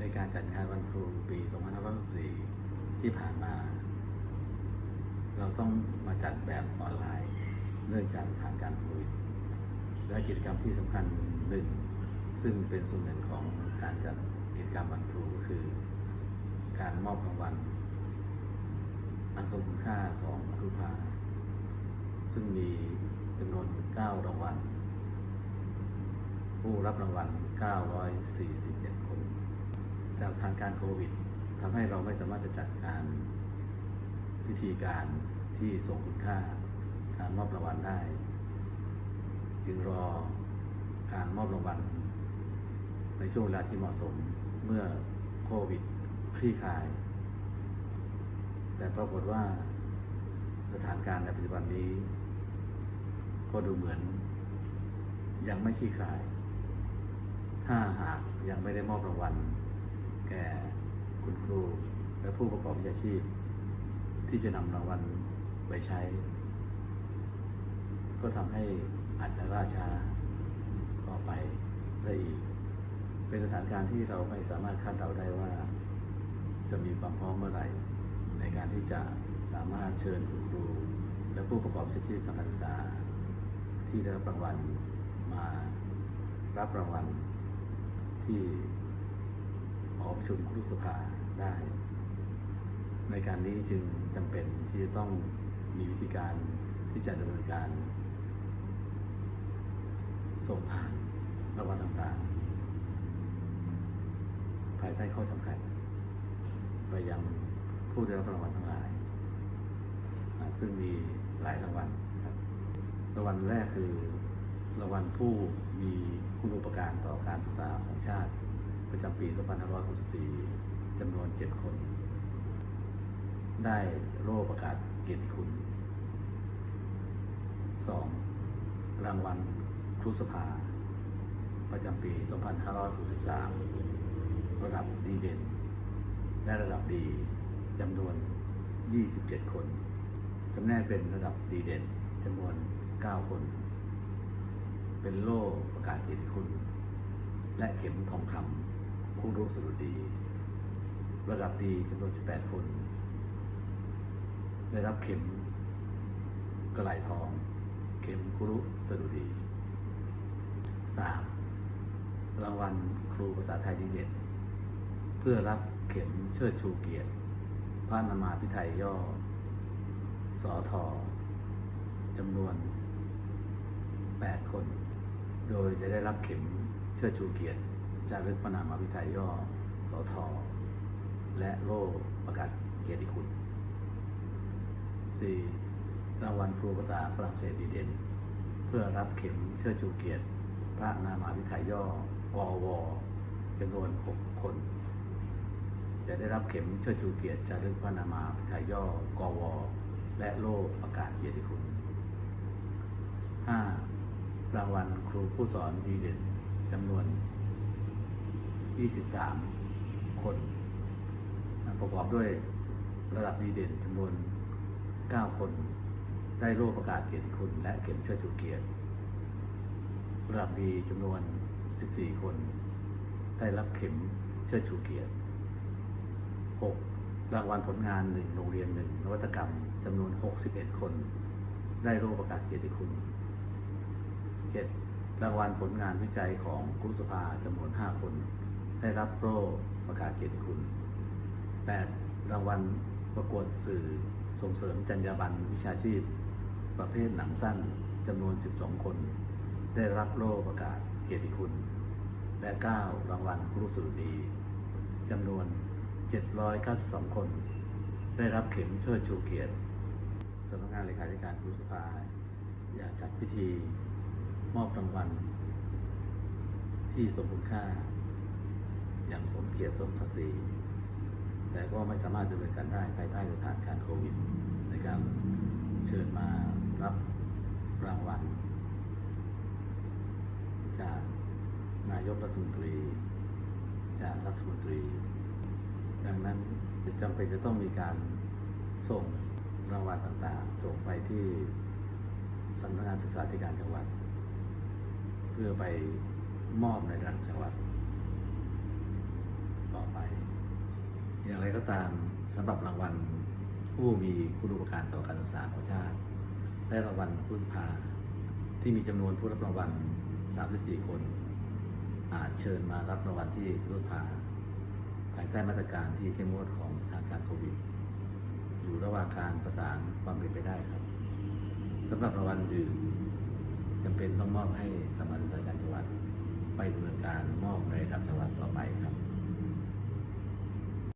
ในการจัดงานวันครูปี 2564 ที่ผ่านมา เราต้องมาจัดแบบออนไลน์เนื่องจากสถานการณ์โควิด และกิจกรรมที่สำคัญหนึ่ง ซึ่งเป็นส่วนหนึ่งของการจัดกิจกรรมวันครูคือ การมอบรางวัลอันทรงคุณค่าของครูพาซึ่งมีจำนวน 9 รางวัล ผู้รับรางวัล 941คน จากสถานการณ์โควิดทำให้เราไม่สามารถจะจัดการพิธีการที่ทรงคุณค่าการมอบรางวัลได้ จึงรอการมอบรางวัลในช่วงเวลาที่เหมาะสมเมื่อโควิดคลี่คลาย แต่ปรากฏว่าสถานการณ์ในปัจจุบันนี้ ก็ดูเหมือน ยังไม่คลี่คลาย ถ้าหากยังไม่ได้มอบรางวัล แก่คุณครู และ ผู้ประกอบวิชาชีพ ที่จะนำรางวัลไปใช้ ก็ทำให้อาจจะล่าช้าต่อไปได้อีก เป็นสถานการณ์ที่เราไม่สามารถคาดเดาได้ว่า จะมีความพร้อมเมื่อไหร่ ในการที่จะสามารถเชิญคุณครู และผู้ประกอบวิชาชีพทางการศึกษา ที่ได้รับรางวัลมารับรางวัลที่หอประชุมครุสภาได้ ในการนี้จึงจำเป็นที่จะต้องมีวิธีการที่จะดำเนินการ ส่งผ่านรางวัลต่างๆ ภายใต้ข้อจำกัด ไปยังผู้ได้รับรางวัลทั้งหลาย ซึ่งมีหลายรางวัลครับรางวัลแรกคือรางวัลผู้มีคุณูปการต่อการศึกษาของชาติ ประจำปี 2564จำนวน 7 คน ได้โล่ประกาศเกียรติคุณ 2. รางวัลครูสภา ประจำปี 2563 ระดับดีเด่น และระดับดีจำนวน 27 คนจำแนกเป็นระดับดีเด่นจำนวน 9 คน เป็นโล่ประกาศเกียรติคุณ และเข็มทองคำคู่รูปสดุดี ระดับดีจำนวน 18 คน ได้รับเข็มกระไหลทอง เข็มครุสดุดี 3. รางวัลครูภาษาไทยดีเด่นเพื่อรับเข็มเชิดชูเกียรติ พระนามาพิไทยย่อสอทอจำนวน 8 คน โดยจะได้รับเข็มเชิดชูเกียรติจารึกพระนามาพิไทยย่อสอทอและโล่ประกาศเกียรติคุณ 4. รางวัลครูภาษาฝรั่งเศสดีเด่น เพื่อรับเข็มเชิดชูเกียรติ พระนามาพิทยย่อววจำนวน 6 คน จะได้รับเข็มเชิดชูเกียรติจารึกพระนามาพิทยย่อกว และโล่ประกาศเกียรติคุณ 5. รางวัลครูผู้สอนดีเด่นจำนวน 23 คน ประกอบด้วยระดับดีเด่นจำนวน 9 คน ได้โล่ประกาศเกียรติคุณและเข็มเชิดชูเกียรติระดับดีจำนวน 14 คน ได้รับเข็มเชิดชูเกียรติ 6. รางวัลผลงานหนึ่งโรงเรียนหนึ่งนวัตกรรมจำนวน 61 คน ได้โล่ประกาศเกียรติคุณ 7. รางวัลผลงานวิจัยของครุสภาจำนวน 5 คน ได้รับโล่ประกาศเกียรติคุณ 8. รางวัลประกวดสื่อ ส่งเสริมจรรยาบรรณวิชาชีพ ประเภทหนังสั้นจำนวน 12 คน ได้รับโล่ประกาศเกียรติคุณ และ 9 รางวัลครูสุดีจำนวน 792 คน ได้รับเข็มเชิดชูเกียรติสำนักงานเลขาธิการครูสภาอยากจัดพิธีมอบรางวัลที่สมคุณค่า อย่างสมเกียรติสมศักดิ์ศรี แต่ก็ไม่สามารถดำเนินการได้ภายใต้สถานการณ์โควิดในการเชิญมารับรางวัล จากนายกรัฐมนตรี จากรัฐมนตรี ดังนั้นจำเป็นจะต้องมีการส่งรางวัลต่างๆ ส่งไปที่สำนักงานศึกษาธิการจังหวัด เพื่อไปมอบในระดับจังหวัด ต่อไป่างไรก็ตามสำหรับรางวัลผู้มีคุณูปการต่อการศึกษาของชาติ และรางวัลผู้สภา ที่มีจำนวนผู้รับรางวัล 34 คน อาจเชิญมารับรางวัลที่รุษภาภายใต้มาตรการที่เข้มงวดของสถานการณ์โควิด อยู่ระหว่างการประสานความเป็นไปได้ครับสำหรับรางวัลอื่นจำเป็นต้องมอบให้สมาชิกการจังหวัดไปดำเนินการมอบในระดับจังหวัดต่อไปครับ